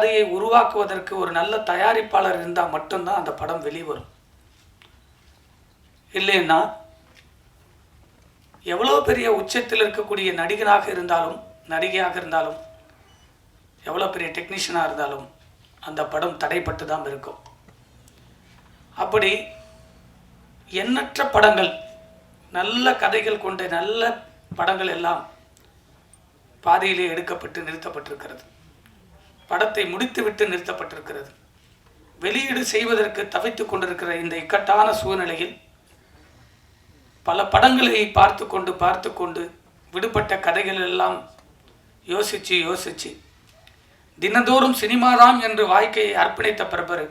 கதையை உருவாக்குவதற்கு ஒரு நல்ல தயாரிப்பாளர் இருந்தால் மட்டும்தான் அந்த படம் வெளிவரும் இல்லைன்னா எவ்வளோ பெரிய உச்சத்தில் இருக்கக்கூடிய நடிகனாக இருந்தாலும் நடிகையாக இருந்தாலும் எவ்வளோ பெரிய டெக்னீஷியனாக இருந்தாலும் அந்த படம் தடைப்பட்டு தான் இருக்கும். அப்படி எண்ணற்ற படங்கள் நல்ல கதைகள் கொண்ட நல்ல படங்கள் எல்லாம் பாதையிலே எடுக்கப்பட்டு நிறுத்தப்பட்டிருக்கிறது. படத்தை முடித்துவிட்டு நிறுத்தப்பட்டிருக்கிறது. வெளியீடு செய்வதற்கு தவித்துக் கொண்டிருக்கிற இந்த இக்கட்டான சூழ்நிலையில் பல படங்களை பார்த்து கொண்டு பார்த்து கொண்டு விடுபட்ட கதைகள் எல்லாம் யோசிச்சு யோசிச்சு தினந்தோறும் சினிமாதான் என்று வாழ்க்கையை அர்ப்பணித்த பிரபரு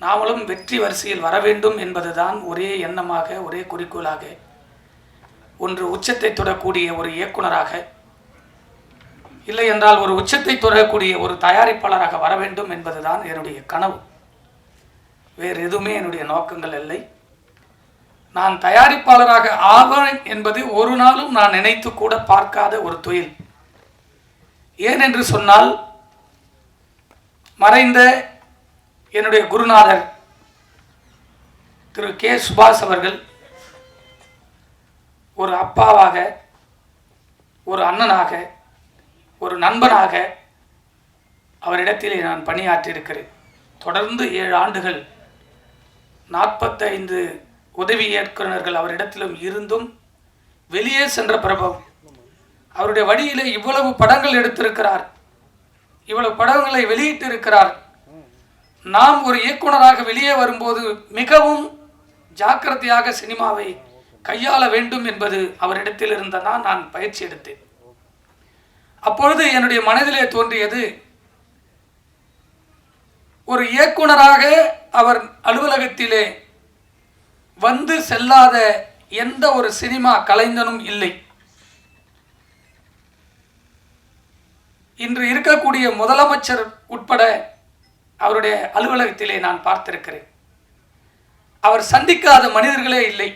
நாமளும் வெற்றி வரிசையில் வர வேண்டும் என்பதுதான் ஒரே எண்ணமாக ஒரே குறிக்கோளாக ஒன்று உச்சத்தை தொடக்கூடிய ஒரு இயக்குனராக இல்லை என்றால் ஒரு உச்சத்தை தொடரக்கூடிய ஒரு தயாரிப்பாளராக வர வேண்டும் என்பதுதான் என்னுடைய கனவு. வேறு எதுவுமே என்னுடைய நோக்கங்கள் இல்லை. நான் தயாரிப்பாளராக ஆவேன் என்பது ஒரு நாளும் நான் நினைத்து கூட பார்க்காத ஒரு தொழில். ஏனென்று சொன்னால் மறைந்த என்னுடைய குருநாதர் திரு கே. சுபாஷ் அவர்கள் ஒரு அப்பாவாக ஒரு அண்ணனாக ஒரு நண்பனாக அவரிடத்திலே நான் பணியாற்றியிருக்கிறேன். தொடர்ந்து ஏழு ஆண்டுகள் நாற்பத்தைந்து உதவி இயக்குநர்கள் அவரிடத்திலும் இருந்தும் வெளியே சென்ற பிரபவம். அவருடைய வழியிலே இவ்வளவு படங்கள் எடுத்திருக்கிறார். இவ்வளவு படங்களை வெளியிட்டிருக்கிறார். நாம் ஒரு இயக்குனராக வெளியே வரும்போது மிகவும் ஜாக்கிரதையாக சினிமாவை கையாள வேண்டும் என்பது அவரிடத்தில் இருந்ததான் நான் பயிற்சி எடுத்தேன். அப்பொழுது என்னுடைய மனதிலே தோன்றியது ஒரு இயக்குனராக அவர் அலுவலகத்திலே வந்து செல்லாத எந்த ஒரு சினிமா கலைஞனும் இல்லை. இன்று இருக்கக்கூடிய முதலமைச்சர் உட்பட அவருடைய அலுவலகத்திலே நான் பார்த்திருக்கிறேன். அவர் சந்திக்காத மனிதர்களே இல்லை.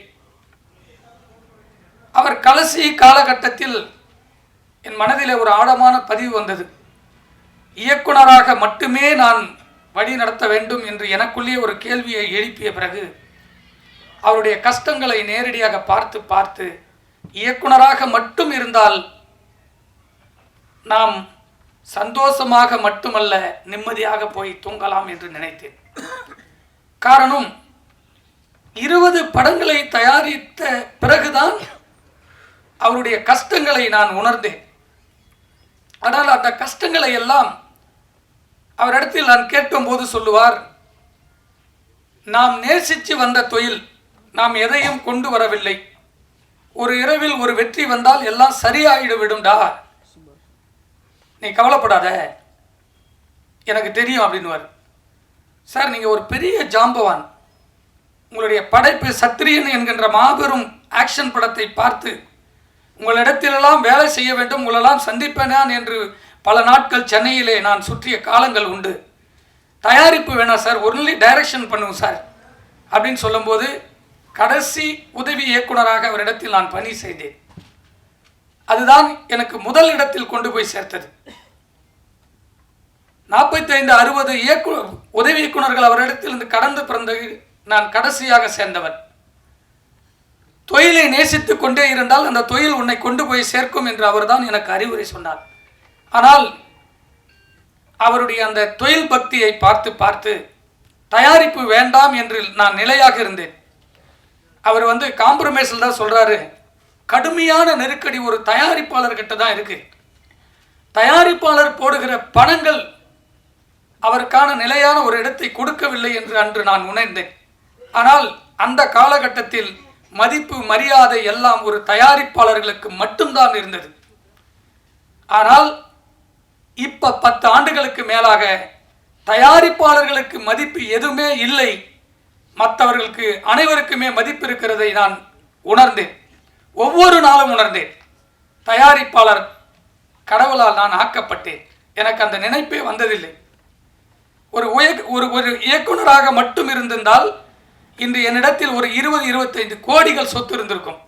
அவர் கடைசி காலகட்டத்தில் என் மனதில் ஒரு ஆழமான பதிவு வந்தது. இயக்குனராக மட்டுமே நான் வழி நடத்த வேண்டும் என்று எனக்குள்ளே ஒரு கேள்வியை எழுப்பிய பிறகு அவருடைய கஷ்டங்களை நேரடியாக பார்த்து பார்த்து இயக்குனராக மட்டும் இருந்தால் நாம் சந்தோஷமாக மட்டுமல்ல நிம்மதியாக போய் தூங்கலாம் என்று நினைத்தேன். காரணம் இருபது படங்களை தயாரித்த பிறகுதான் அவருடைய கஷ்டங்களை நான் உணர்ந்தேன். ஆனால் அந்த கஷ்டங்களை எல்லாம் அவரிடத்தில் நான் கேட்கும்போது சொல்லுவார் நாம் நேசித்து வந்த தொழில் நாம் எதையும் கொண்டு வரவில்லை. ஒரு இரவில் ஒரு வெற்றி வந்தால் எல்லாம் சரியாயிடு விடும்டா நீ கவலைப்படாத. எனக்கு தெரியும் அப்படின்னுவார். சார் நீங்கள் ஒரு பெரிய ஜாம்பவான். உங்களுடைய படைப்பு சத்திரியன் என்கின்ற மாபெரும் ஆக்ஷன் படத்தை பார்த்து உங்களிடத்திலெல்லாம் வேலை செய்ய வேண்டும் உங்களெல்லாம் சந்திப்பேனான் என்று பல நாட்கள் சென்னையிலே நான் சுற்றிய காலங்கள் உண்டு. தயாரிப்பு வேணாம் சார் ஒன்லி டைரக்ஷன் பண்ணுவோம் சார் அப்படின்னு சொல்லும்போது கடைசி உதவி இயக்குனராக அவரிடத்தில் நான் பணி செய்தேன். அதுதான் எனக்கு முதல் இடத்தில் கொண்டு போய் சேர்த்தது. நாற்பத்தைந்து அறுபது இயக்கு உதவி இயக்குனர்கள் அவரிடத்திலிருந்து கடந்து பிறந்த நான் கடைசியாக சேர்ந்தவன். தொழிலை நேசித்துக் கொண்டே இருந்தால் அந்த தொழில் உன்னை கொண்டு போய் சேர்க்கும் என்று அவர்தான் எனக்கு அறிவுரை சொன்னார். ஆனால் அவருடைய அந்த தொழில் பக்தியை பார்த்து பார்த்து தயாரிப்பு வேண்டாம் என்று நான் நிலையாக இருந்தேன். அவர் வந்து காம்ப்ரமைஸில் தான் சொல்கிறாரு கடுமையான நெருக்கடி ஒரு தயாரிப்பாளர்கிட்ட தான் இருக்கு. தயாரிப்பாளர் போடுகிற பணங்கள் அவருக்கான நிலையான ஒரு இடத்தை கொடுக்கவில்லை என்று அன்று நான் உணர்ந்தேன். ஆனால் அந்த காலகட்டத்தில் மதிப்பு மரியாதை எல்லாம் ஒரு தயாரிப்பாளர்களுக்கு மட்டும்தான் இருந்தது. ஆனால் இப்போ பத்து ஆண்டுகளுக்கு மேலாக தயாரிப்பாளர்களுக்கு மதிப்பு எதுவுமே இல்லை. மற்றவர்களுக்கு அனைவருக்குமே மதிப்பு இருக்கிறதை நான் உணர்ந்தேன். ஒவ்வொரு நாளும் உணர்ந்தேன். தயாரிப்பாளர் கடவுளால் நான் ஆக்கப்பட்டேன். எனக்கு அந்த நினைப்பே வந்ததில்லை. ஒரு உய ஒரு ஒரு இயக்குனராக மட்டும் இருந்திருந்தால் இன்று என்னிடத்தில் ஒரு இருபது இருபத்தைந்து கோடிகள் சொத்து இருந்திருக்கும்.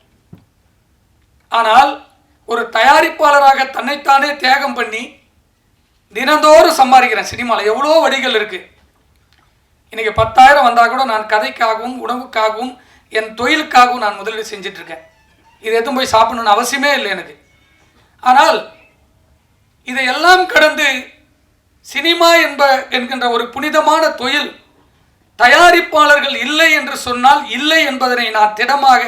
ஆனால் ஒரு தயாரிப்பாளராக தன்னைத்தானே தியாகம் பண்ணி தினந்தோறும் சம்பாதிக்கிறேன். சினிமாவில் எவ்வளோ வழிகள் இருக்குது இன்றைக்கி பத்தாயிரம் வந்தால் கூட நான் கதைக்காகவும் உணவுக்காகவும் என் தொழிலுக்காகவும் நான் முதலீடு செஞ்சிட்ருக்கேன். இதை இது எதுவும் போய் சாப்பிடணும்னு அவசியமே இல்லை எனக்கு. ஆனால் இதையெல்லாம் கடந்து சினிமா என்ப என்கின்ற ஒரு புனிதமான தொழில் தயாரிப்பாளர்கள் இல்லை என்று சொன்னால் இல்லை என்பதனை நான் திடமாக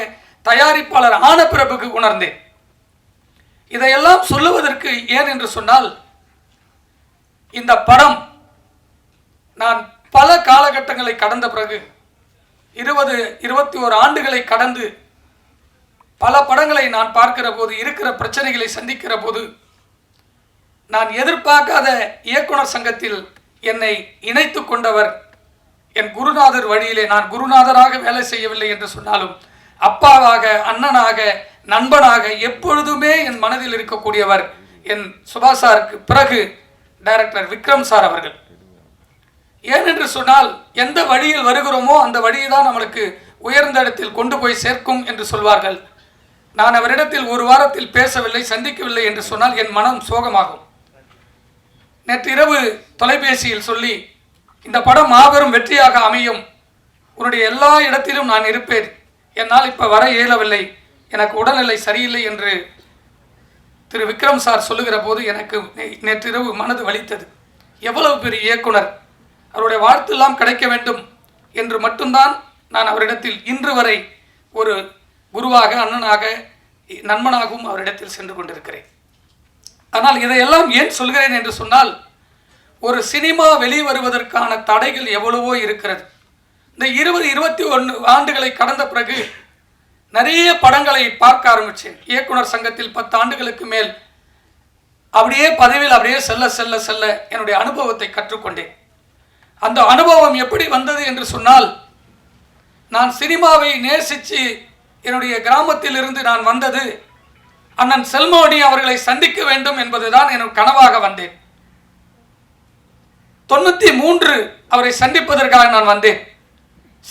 தயாரிப்பாளர் ஆன பிறப்புக்கு உணர்ந்தேன். இதையெல்லாம் சொல்லுவதற்கு ஏன் என்று சொன்னால் இந்த படம் நான் பல காலகட்டங்களை கடந்த பிறகு இருபது இருபத்தி ஓரு ஆண்டுகளை கடந்து பல படங்களை நான் பார்க்கிற போது இருக்கிற பிரச்சனைகளை சந்திக்கிற போது நான் எதிர்பார்க்காத இயக்குனர் சங்கத்தில் என்னை இணைத்து கொண்டவர் என் குருநாதர் வழியிலே நான் குருநாதராக வேலை செய்யவில்லை என்று சொன்னாலும் அப்பாவாக அண்ணனாக நண்பனாக எப்பொழுதுமே என் மனதில் இருக்கக்கூடியவர் என் சுபாஷ் சாருக்கு பிறகு டைரக்டர் விக்ரம் சார் அவர்கள். ஏனென்று சொன்னால் எந்த வழியில் வருகிறோமோ அந்த வழியை தான் நம்மளுக்கு உயர்ந்த இடத்தில் கொண்டு போய் சேர்க்கும் என்று சொல்வார்கள். நான் அவரிடத்தில் ஒரு வாரத்தில் பேசவில்லை சந்திக்கவில்லை என்று சொன்னால் என் மனம் சோகமாகும். நேற்று இரவு தொலைபேசியில் சொல்லி இந்த படம் மாபெரும் வெற்றியாக அமையும். உன்னுடைய எல்லா இடத்திலும் நான் இருப்பேன். என்னால் இப்போ வர இயலவில்லை. எனக்கு உடல்நிலை சரியில்லை என்று திரு விக்ரம் சார் சொல்லுகிற போது எனக்கு நே- நேற்றிரவு மனது வலித்தது. எவ்வளவு பெரிய இயக்குனர். அவருடைய வாழ்த்தெல்லாம் கிடைக்க வேண்டும் என்று மட்டும்தான் நான் அவரிடத்தில் இன்று வரை ஒரு குருவாக அண்ணனாக நண்பனாகவும் அவரிடத்தில் சென்று கொண்டிருக்கிறேன். ஆனால் இதையெல்லாம் ஏன் சொல்கிறேன் என்று சொன்னால் ஒரு சினிமா வெளிவருவதற்கான தடைகள் எவ்வளவோ இருக்கிறது. இந்த இருபது இருபத்தி ஒன்று ஆண்டுகளை கடந்த பிறகு நிறைய படங்களை பார்க்க ஆரம்பித்தேன் இயக்குனர் சங்கத்தில் பத்து ஆண்டுகளுக்கு மேல். அப்படியே பதவியில் அப்படியே செல்ல செல்ல செல்ல என்னுடைய அனுபவத்தை கற்றுக்கொண்டேன். அந்த அனுபவம் எப்படி வந்தது என்று சொன்னால் நான் சினிமாவை நேசித்து என்னுடைய கிராமத்தில் இருந்து நான் வந்தது அண்ணன் செல்மோனி அவர்களை சந்திக்க வேண்டும் என்பதுதான் என் கனவாக வந்தேன். தொண்ணூற்றி மூன்று அவரை சந்திப்பதற்காக நான் வந்தேன்.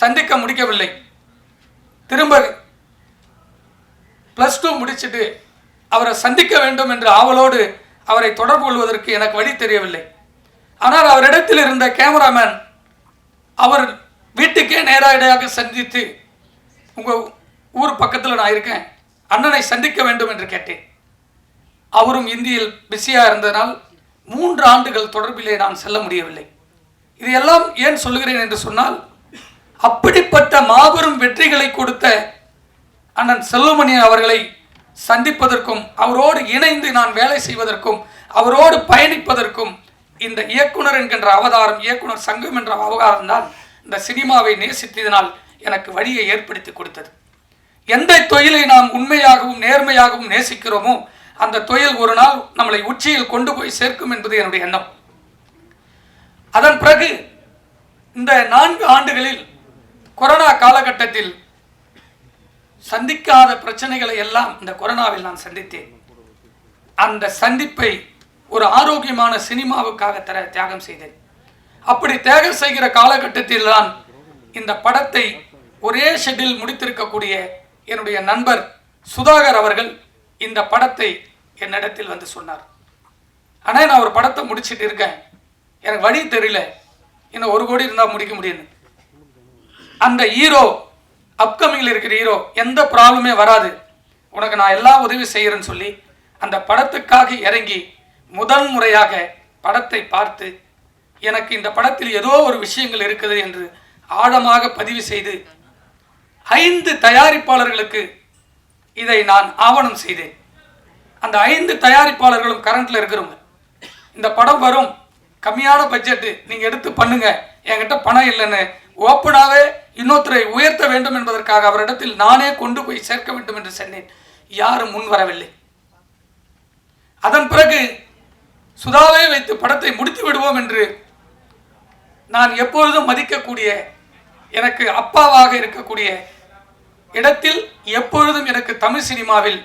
சந்திக்க முடிக்கவில்லை. திரும்ப ப்ளஸ் டூ முடிச்சுட்டு அவரை சந்திக்க வேண்டும் என்று ஆவலோடு அவரை தொடர்பு கொள்வதற்கு எனக்கு வழி தெரியவில்லை. ஆனால் அவரிடத்தில் இருந்த கேமராமேன் அவர் வீட்டுக்கே நேராக சந்தித்து உங்கள் ஊர் பக்கத்தில் நான் இருக்கேன். அண்ணனை சந்திக்க வேண்டும் என்று கேட்டேன். அவரும் இந்தியில் பிஸியாக இருந்ததனால் மூன்று ஆண்டுகள் தொடர்பிலே நான் செல்ல முடியவில்லை. இதையெல்லாம் ஏன் சொல்லுகிறேன் என்று சொன்னால் அப்படிப்பட்ட மாபெரும் வெற்றிகளை கொடுத்த அண்ணன் செல்வமணி அவர்களை சந்திப்பதற்கும் அவரோடு இணைந்து நான் வேலை செய்வதற்கும் அவரோடு பயணிப்பதற்கும் இந்த இயக்குனர் என்கின்ற அவதாரம் இயக்குனர் சங்கம் என்ற அவகாரம் தான் இந்த சினிமாவை நேசித்ததினால் எனக்கு வழியை ஏற்படுத்தி கொடுத்தது. எந்த தொழிலை நாம் உண்மையாகவும் நேர்மையாகவும் நேசிக்கிறோமோ அந்த தொழில் ஒரு நாள் நம்மளை உச்சியில் கொண்டு போய் சேர்க்கும் என்பது என்னுடைய எண்ணம். அதன் பிறகு இந்த நான்கு ஆண்டுகளில் கொரோனா காலகட்டத்தில் சந்திக்காத பிரச்சனைகளை எல்லாம் இந்த கொரோனாவில் நான் சந்தித்தேன். அந்த சந்திப்பை ஒரு ஆரோக்கியமான சினிமாவுக்காக தர தியாகம் செய்தேன். அப்படி தியாகம் செய்கிற காலகட்டத்தில் தான் இந்த படத்தை ஒரே ஷெட்டில் முடித்திருக்கக்கூடிய என்னுடைய நண்பர் சுதாகர் அவர்கள் இந்த படத்தை என்னிடத்தில் வந்து சொன்னார். ஆனால் நான் ஒரு படத்தை முடிச்சிட்டு இருக்கேன். எனக்கு வழி தெரியல. இன்னும் ஒரு கோடி இருந்தால் முடிக்க முடியும் அந்த ஹீரோ அப்கமிங்கில் இருக்கிற ஹீரோ எந்த ப்ராப்ளமே வராது. உனக்கு நான் எல்லா உதவி செய்கிறேன்னு சொல்லி அந்த படத்துக்காக இறங்கி முதல் முறையாக படத்தை பார்த்து எனக்கு இந்த படத்தில் ஏதோ ஒரு விஷயங்கள் இருக்குது என்று ஆழமாக பதிவு செய்து ஐந்து தயாரிப்பாளர்களுக்கு இதை நான் ஆவணம் செய்தேன். அந்த ஐந்து தயாரிப்பாளர்களும் கரண்ட்டில் இருக்கிறவங்க. இந்த படம் வரும். கம்மியான பட்ஜெட்டு நீங்கள் எடுத்து பண்ணுங்க. என்கிட்ட பணம் இல்லைன்னு. ஓப்பனாகவே இன்னொருத்தரை உயர்த்த வேண்டும் என்பதற்காக அவரிடத்தில் நானே கொண்டு போய் சேர்க்க வேண்டும் என்று சொன்னேன். யாரும் முன் வரவில்லை. அதன் பிறகு சுதாவை வைத்து படத்தை முடித்து விடுவோம் என்று நான் எப்பொழுதும் மதிக்கக்கூடிய எனக்கு அப்பாவாக இருக்கக்கூடிய இடத்தில் எப்பொழுதும் எனக்கு தமிழ் சினிமாவில்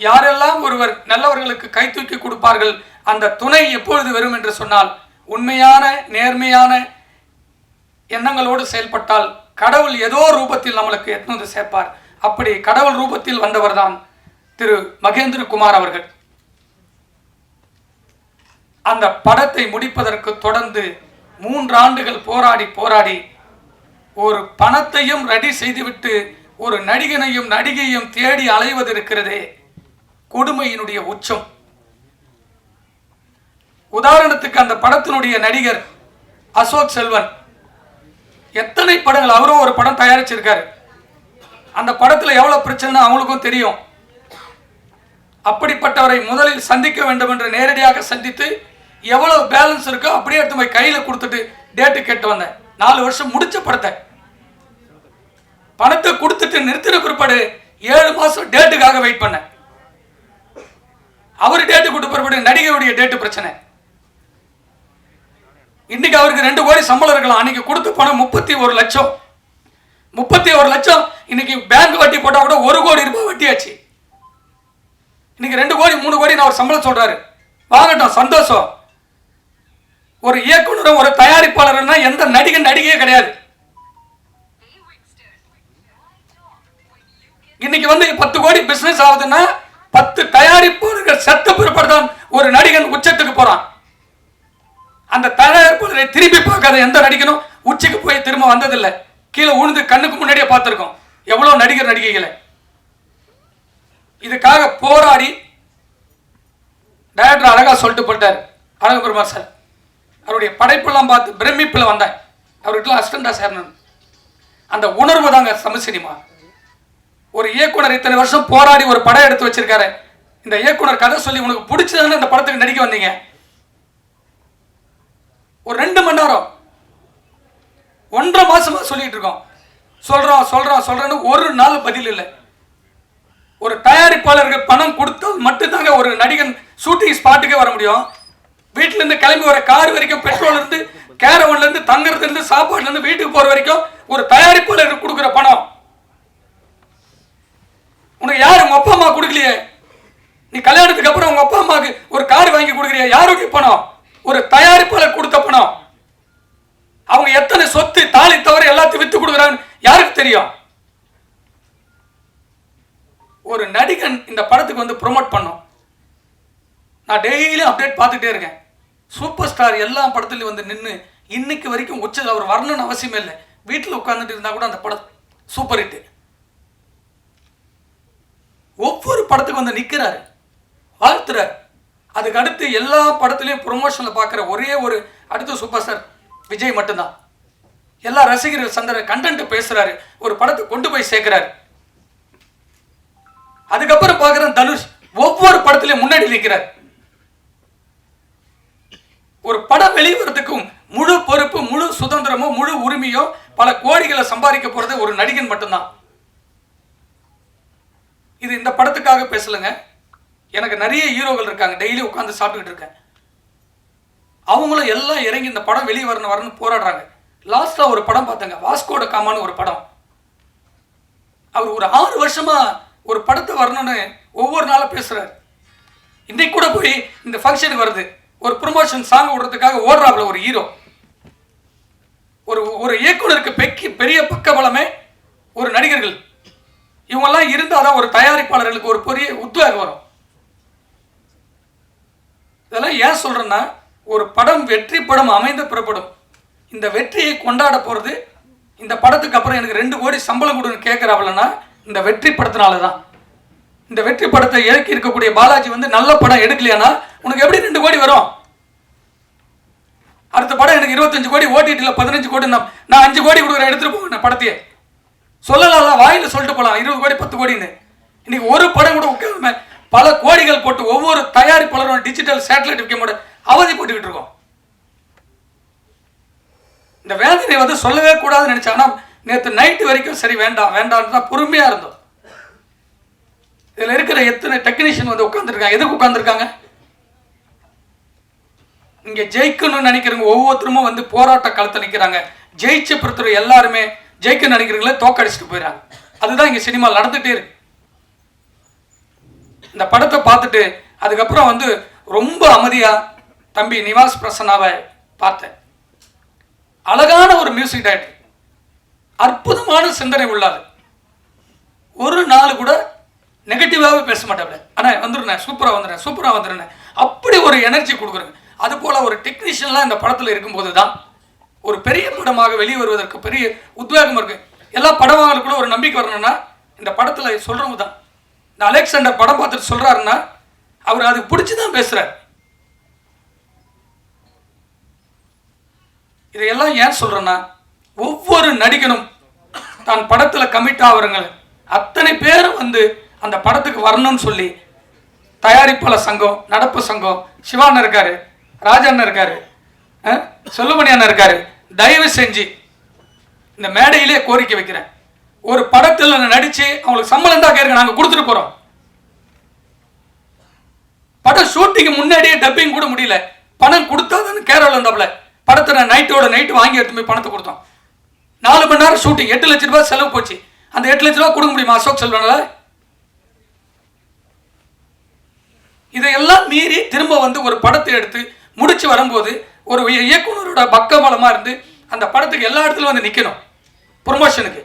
யாரெல்லாம் ஒருவர் நல்லவர்களுக்கு கை தூக்கி கொடுப்பார்கள் அந்த துணை எப்பொழுது வரும் என்று சொன்னால் உண்மையான நேர்மையான எண்ணங்களோடு செயல்பட்டால் கடவுள் ஏதோ ரூபத்தில் நம்மளுக்கு எட்னு வந்து சேர்ப்பார். அப்படி கடவுள் ரூபத்தில் வந்தவர்தான் திரு மகேந்திர குமார் அவர்கள். அந்த படத்தை முடிப்பதற்கு தொடர்ந்து மூன்று ஆண்டுகள் போராடி போராடி ஒரு பணத்தையும் ரெடி செய்துவிட்டு ஒரு நடிகனையும் நடிகையும் தேடி அலைவது இருக்கிறதே. கொடுமையினுடைய உச்சம். உதாரணத்துக்கு அந்த படத்தினுடைய நடிகர் அசோக் செல்வன். எத்தனை படங்கள் அவரும் ஒரு படம் தயாரிச்சிருக்காரு. அந்த படத்தில் எவ்வளோ பிரச்சனை அவங்களுக்கும் தெரியும். அப்படிப்பட்டவரை முதலில் சந்திக்க வேண்டும் என்று நேரடியாக சந்தித்து எவ்வளோ பேலன்ஸ் இருக்கோ அப்படியே எடுத்து போய் கையில் கொடுத்துட்டு டேட்டு கேட்டு வந்தேன். நாலு வருஷம் முடிச்ச படத்தை. பணத்தை கொடுத்துட்டு நிறுத்தின பிற்பாடு ஏழு மாதம் டேட்டுக்காக வெயிட் பண்ணேன். அவர் டேட்டு கொடுத்த பிற்பாடு நடிகையுடைய டேட்டு பிரச்சனை. இன்னைக்கு அவருக்கு ரெண்டு கோடி சம்பளம் இருக்கலாம். அன்னைக்கு கொடுத்து பணம் முப்பத்தி ஒரு லட்சம். முப்பத்தி ஒரு லட்சம் இன்னைக்கு பேங்க் வட்டி போட்டால் கூட ஒரு கோடி ரூபாய் வட்டியாச்சு. இன்னைக்கு ரெண்டு கோடி மூணு கோடி நான் ஒரு சம்பளம் சொல்றாரு. வாங்கட்டும் சந்தோஷம். ஒரு இயக்குனரும் ஒரு தயாரிப்பாளர்னா எந்த நடிகன் நடிகையே கிடையாது. இன்னைக்கு வந்து பத்து கோடி பிசினஸ் ஆகுதுன்னா பத்து தயாரிப்பாளர்கள் செத்த பிற்பாடு ஒரு நடிகன் உச்சத்துக்கு போறான். அந்த தயாரிப்பாளரை திரும்பி பார்க்காத எந்த நடிகனும் உச்சிக்கு போய் திரும்ப வந்ததில்லை. கீழே உழுந்து கண்ணுக்கு முன்னாடியே பார்த்துருக்கோம். எவ்வளோ நடிகர் நடிகைகளை. இதுக்காக போராடி டைரக்டர் அழகா சொல்லிட்டு போட்டார் அழகு பெருமா சார். அவருடைய படைப்பெல்லாம் பார்த்து பிரமிப்பில் வந்தேன் அவருக்கெல்லாம் அசிஸ்டண்டா சேர்ந்தேன் அந்த உணர்வு தாங்க தமிழ் சினிமா ஒரு இயக்குனர் இத்தனை வருஷம் போராடி ஒரு படம் எடுத்து வச்சிருக்காரு. இந்த இயக்குனர் கதை சொல்லி உனக்கு பிடிச்சதுன்னு இந்த படத்துக்கு நடிக்க வந்தீங்க. ஒரு ரெண்டு மணி நேரம். ஒன்றரை மாசமா சொல்லிட்டு இருக்கோம். சொல்றோம் சொல்றோம் சொல்றேன்னு ஒரு நாள் பதில் இல்லை. ஒரு தயாரிப்பாளருக்கு பணம் கொடுத்தால் மட்டும்தாங்க ஒரு நடிகன் ஷூட்டிங் ஸ்பாட்டுக்கே வர முடியும். வீட்டிலேருந்து கிளம்பி வர கார் வரைக்கும் பெட்ரோல் இருந்து கேரவன்ல இருந்து தங்குறதுல இருந்து சாப்பாடுல இருந்து வீட்டுக்கு போற வரைக்கும் ஒரு தயாரிப்பாளருக்கு கொடுக்குற பணம் உனக்கு யார் உங்க அப்பா அம்மா கொடுக்கலையே. நீ கல்யாணத்துக்கு அப்புறம் உங்க அப்பா அம்மாவுக்கு ஒரு கார் வாங்கி கொடுக்குறியா? யாருடைய பணம்? ஒரு தயாரிப்பாளர் கொடுத்த பணம். அவங்க எத்தனை சொத்து தாலி தவிர எல்லாத்தையும் வித்து கொடுக்குறாங்க யாருக்கு தெரியும்? ஒரு நடிகன் இந்த படத்துக்கு வந்து ப்ரொமோட் பண்ணோம். நான் டெய்லியும் அப்டேட் பார்த்துட்டே இருக்கேன். சூப்பர் ஸ்டார் எல்லா படத்துலையும் வந்து நின்று இன்னைக்கு வரைக்கும் உச்சத்தில் அவர் வரணும்னு அவசியமே இல்லை. வீட்டில் உட்காந்துட்டு இருந்தால் கூட அந்த படம் சூப்பர் ஹிட்டு ஒவ்வொரு படத்துக்கு வந்து நிற்கிறாரு வாழ்த்துறார் அதுக்கு அடுத்து எல்லா படத்துலையும் ப்ரொமோஷனில் பார்க்குற ஒரே ஒரு அடுத்த சூப்பர் ஸ்டார் விஜய் மட்டும்தான். எல்லா ரசிகர்கள் சந்திர கண்டென்ட் பேசுறாரு. ஒரு படத்தை கொண்டு போய் சேர்க்கிறாரு. அதுக்கப்புறம் பார்க்குற தனுஷ் ஒவ்வொரு படத்துலையும் முன்னாடி நிற்கிறார் ஒரு படம் வெளிவரத்துக்கும் முழு பொறுப்பு முழு சுதந்திரமோ முழு உரிமையோ பல கோடிகளை சம்பாதிக்க போறது ஒரு நடிகன் மட்டும்தான். இது இந்த படத்துக்காக பேசலைங்க. எனக்கு நிறைய ஹீரோகள் இருக்காங்க. டெய்லி உட்காந்து சாப்பிட்டுக்கிட்டு இருக்கேன். அவங்களும் எல்லாம் இறங்கி இந்த படம் வெளியே வரணும் வரணும்னு போராடுறாங்க. லாஸ்டா ஒரு படம் பார்த்தேங்க. வாஸ்கோட காமான்னு ஒரு படம். அவர் ஒரு ஆறு வருஷமா ஒரு படத்தை வரணும்னு ஒவ்வொரு நாளும் பேசுறாரு. இன்றைக்கு கூட போய் இந்த ஃபங்க்ஷனுக்கு வருது. ஒரு ப்ரொமோஷன் சாங் விடுறதுக்காக ஓடுறாப்புல ஒரு ஹீரோ ஒரு ஒரு இயக்குனருக்கு பெக்கி பெரிய பக்கபலமே ஒரு நடிகர்கள். இவங்கெல்லாம் இருந்தால் தான் ஒரு தயாரிப்பாளர்களுக்கு ஒரு பெரிய உத்வேகம் வரும். இதெல்லாம் ஏன் சொல்கிறேன்னா ஒரு படம் வெற்றி படம் அமைந்த புறப்படும். இந்த வெற்றியை கொண்டாட போகிறது இந்த படத்துக்கு அப்புறம் எனக்கு ரெண்டு கோடி சம்பளம் கொடுன்னு கேட்குறாங்களன்னா இந்த வெற்றி படத்தினால தான் இந்த வெற்றி படத்தை இயக்கி இருக்கக்கூடிய பாலாஜி வந்து நல்ல படம் எடுக்கலையானா உனக்கு எப்படி ரெண்டு கோடி வரும்? அடுத்த படம் எனக்கு இருபத்தஞ்சு கோடி ஓடிடியில் பதினஞ்சு கோடி நான் நான் அஞ்சு கோடி கொடுக்குற எடுத்துட்டு போவேன் படத்தையே. சொல்லலாம் வாயில் சொல்லிட்டு போகலாம் இருபது கோடி பத்து கோடின்னு. இன்னைக்கு ஒரு படம் கூட உட்காராம பல கோடிகள் போட்டு ஒவ்வொரு தயாரிப்பாளரும் டிஜிட்டல் சேட்டலைட் விற்க அவதிப்பட்டுக்கிட்டு இருக்கோம். இந்த வேதனை வந்து சொல்லவே கூடாதுன்னு நினைச்சேன். நேற்று நைட்டு வரைக்கும் சரி வேண்டாம் வேண்டாம்னு தான் பொறுமையா இருந்தோம். இதில் இருக்கிற எத்தனை டெக்னீஷியன் வந்து உட்காந்துருக்காங்க எதுக்கு உட்காந்துருக்காங்க இங்கே ஜெயிக்கணும்னு நினைக்கிறவங்க ஒவ்வொருத்தரும் வந்து போராட்ட களத்தில் நிற்கிறாங்க ஜெயிச்ச பொறுத்தவரை எல்லாருமே ஜெயிக்க நினைக்கிறவங்களே தோக்கடிச்சிட்டு போயிடறாங்க. அதுதான் இங்கே சினிமா நடந்துகிட்டே இருக்கு. இந்த படத்தை பார்த்துட்டு அதுக்கப்புறம் வந்து ரொம்ப அமைதியாக தம்பி நிவாஸ் பிரசன்னாவை பார்த்தேன். அழகான ஒரு மியூசிக் டைரக்டர் அற்புதமான சிந்தனை உள்ளார் ஒரு நாள் கூட நெகட்டிவாகவே பேச மாட்டாப்ல. அண்ணா வந்துடுறேன் சூப்பராக வந்துடுறேன் சூப்பராக வந்துடுறேன் அப்படி ஒரு எனர்ஜி கொடுக்குறேன். அது போல் ஒரு டெக்னீஷியன்லாம் இந்த படத்தில் இருக்கும்போது தான் ஒரு பெரிய படமாக வெளியே வருவதற்கு பெரிய உத்வேகம் இருக்கு. எல்லா படமாங்களுக்குள்ள ஒரு நம்பிக்கை வரணும்னா இந்த படத்தில் சொல்கிறவங்க தான். இந்த அலெக்சாண்டர் படம் பார்த்துட்டு சொல்கிறாருன்னா அவர் அதுக்கு பிடிச்சி தான் பேசுகிறார் இதையெல்லாம் ஏன் சொல்கிறேன்னா ஒவ்வொரு நடிகனும் தான் படத்தில் கமிட் ஆகிறவங்க அத்தனை பேரும் வந்து அந்த படத்துக்கு வரணும்னு சொல்லி தயாரிப்பாளர் சங்கம் நடப்பு சங்கம் சிவாண்ணன் இருக்காரு ராஜண்ணன் இருக்காரு அஹ், செல்லுமணி அண்ணன் இருக்காரு தயவு செஞ்சு இந்த மேடையிலே கோரிக்கை வைக்கிறேன். ஒரு படத்தில் நான் நடித்து அவங்களுக்கு சம்பளம் தான் கேட்க நாங்கள் கொடுத்துட்டு போகிறோம் படம் ஷூட்டிங்கு முன்னாடியே டப்பிங் கூட முடியல. பணம் கொடுத்தாதான்னு கேரளாவில் இருந்தாப்புல படத்தை நான் நைட்டோட நைட்டு வாங்கி எடுத்து போய் பணத்தை கொடுத்தோம். நாலு மணி நேரம் ஷூட்டிங் எட்டு லட்ச ரூபாய் செலவு போச்சு. அந்த எட்டு லட்ச ரூபாய் கொடுக்க முடியுமா அசோக் செல்வனால? இதையெல்லாம் மீறி திரும்ப வந்து ஒரு படத்தை எடுத்து முடிச்சு வரும்போது ஒரு இயக்குனரோட இயக்குனரோட பக்கபலமா இருந்து அந்த படத்துக்கு எல்லா இடத்துலையும் வந்து நிற்கணும் ப்ரொமோஷனுக்கு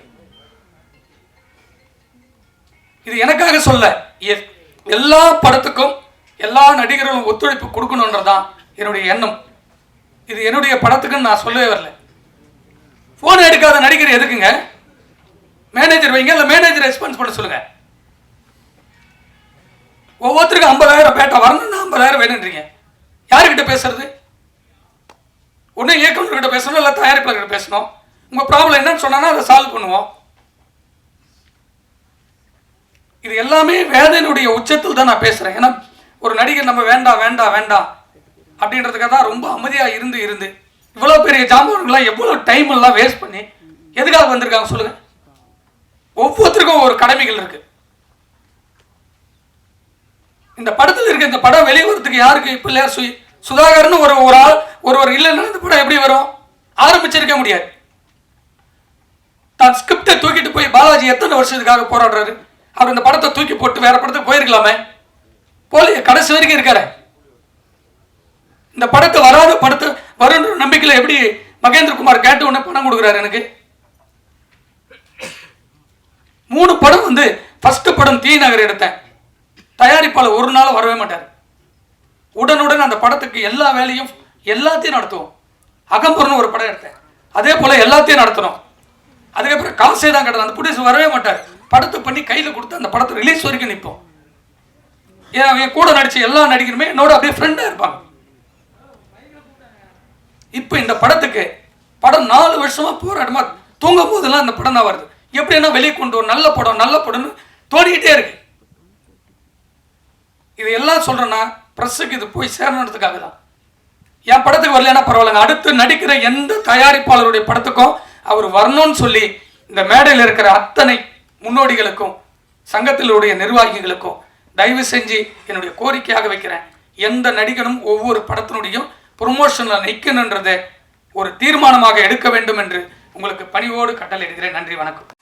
இது எனக்காக சொல்ல எ- எல்லா படத்துக்கும் எல்லா நடிகர்களும் ஒத்துழைப்பு கொடுக்கணுன்றதான் என்னுடைய எண்ணம். இது என்னுடைய படத்துக்குன்னு நான் சொல்லவே வரல. ஃபோன் எடுக்காத நடிகர் எதுக்குங்க? மேனேஜர் வைங்க இல்லை மேனேஜர் ரெஸ்பான்ஸ் பண்ண சொல்லுங்கள் ஒவ்வொருத்தருக்கும் ஐம்பதாயிரம் பேட்டா வரணும்னா ஐம்பதாயிரம் வேணுன்றீங்க யாருக்கிட்ட பேசுறது? உடனே இயக்குநர்கிட்ட பேசணும் இல்லை தயாரிப்பாளர்கிட்ட பேசணும்? உங்கள் ப்ராப்ளம் என்னன்னு சொன்னா அதை சால்வ் பண்ணுவோம். இது எல்லாமே வேதனுடைய உச்சத்தில் தான் நான் பேசுகிறேன் ஏன்னா ஒரு நடிகர் நம்ம வேண்டாம் வேண்டாம் வேண்டாம் அப்படின்றதுக்காக தான் ரொம்ப அமைதியாக இருந்து இருந்து. இவ்வளோ பெரிய ஜாம்பவன்களாம் எவ்வளோ டைம் எல்லாம் வேஸ்ட் பண்ணி எதுக்காக வந்திருக்காங்க சொல்லுங்க. ஒவ்வொருத்தருக்கும் ஒரு கடமைகள் இருக்கு. இந்த படத்தில் இருக்க இந்த படம் வெளியே வரதுக்கு யாருக்கு இப்போ இல்லையா சுதாகர்னு ஒரு ஒரு ஆள் ஒருவர் இல்லைன்னா இந்த படம் எப்படி வரும்? ஆரம்பிச்சிருக்க முடியாது. தான் ஸ்கிரிப்டை தூக்கிட்டு போய் பாலாஜி எத்தனை வருஷத்துக்காக போராடுறாரு? அவர் இந்த படத்தை தூக்கி போட்டு வேற படத்துக்கு போயிருக்கலாமே? போலியே கடைசி வரைக்கும் இருக்காரு. இந்த படத்தை வராத படத்தை வருன்ற நம்பிக்கையில் எப்படி மகேந்திரகுமார் கேட்டு உடனே பணம் கொடுக்குறாரு எனக்கு? மூணு படம் வந்து ஃபஸ்ட்டு படம் தீ நகர் எடுத்தேன். தயாரிப்பாளர் ஒரு நாள் வரவே மாட்டார். உடனுடன் அந்த படத்துக்கு எல்லா வேலையும் எல்லாத்தையும் நடத்துவோம். அகம்புறன்னு ஒரு படம் எடுத்தேன். அதே போல் எல்லாத்தையும் நடத்தணும். அதுக்கப்புறம் காசே தான் கிடையாது அந்த புடிசு வரவே மாட்டார். படத்தை பண்ணி கையில் கொடுத்து அந்த படத்தை ரிலீஸ் வரைக்கும் நிற்போம் ஏன் என் கூட நடித்த எல்லா நடிகருமே என்னோட அப்படியே ஃப்ரெண்டாக இருப்பாங்க. இப்போ இந்த படத்துக்கு படம் நாலு வருஷமாக போராட்டமாக தூங்கும் போதெல்லாம் இந்த படம் தான் வருது. எப்படின்னா வெளியே கொண்டு வரும் நல்ல படம் நல்ல படம்னு தோணிக்கிட்டே இருக்கு. இது எல்லாம் சொல்கிறேன்னா ப்ரெஸ்ஸுக்கு இது போய் சேரணுன்றதுக்காக தான். என் படத்துக்கு வரலன்னா பரவாயில்லைங்க. அடுத்து நடிக்கிற எந்த தயாரிப்பாளருடைய படத்துக்கும் அவர் வரணும்னு சொல்லி இந்த மேடையில் இருக்கிற அத்தனை முன்னோடிகளுக்கும் சங்கத்திலுடைய நிர்வாகிகளுக்கும் தயவு செஞ்சு என்னுடைய கோரிக்கையாக வைக்கிறேன். எந்த நடிகனும் ஒவ்வொரு படத்தினுடையும் ப்ரொமோஷனில் நிற்கணுன்றதை ஒரு தீர்மானமாக எடுக்க வேண்டும் என்று உங்களுக்கு பணிவோடு கட்டளையிடுகிறேன். நன்றி வணக்கம்.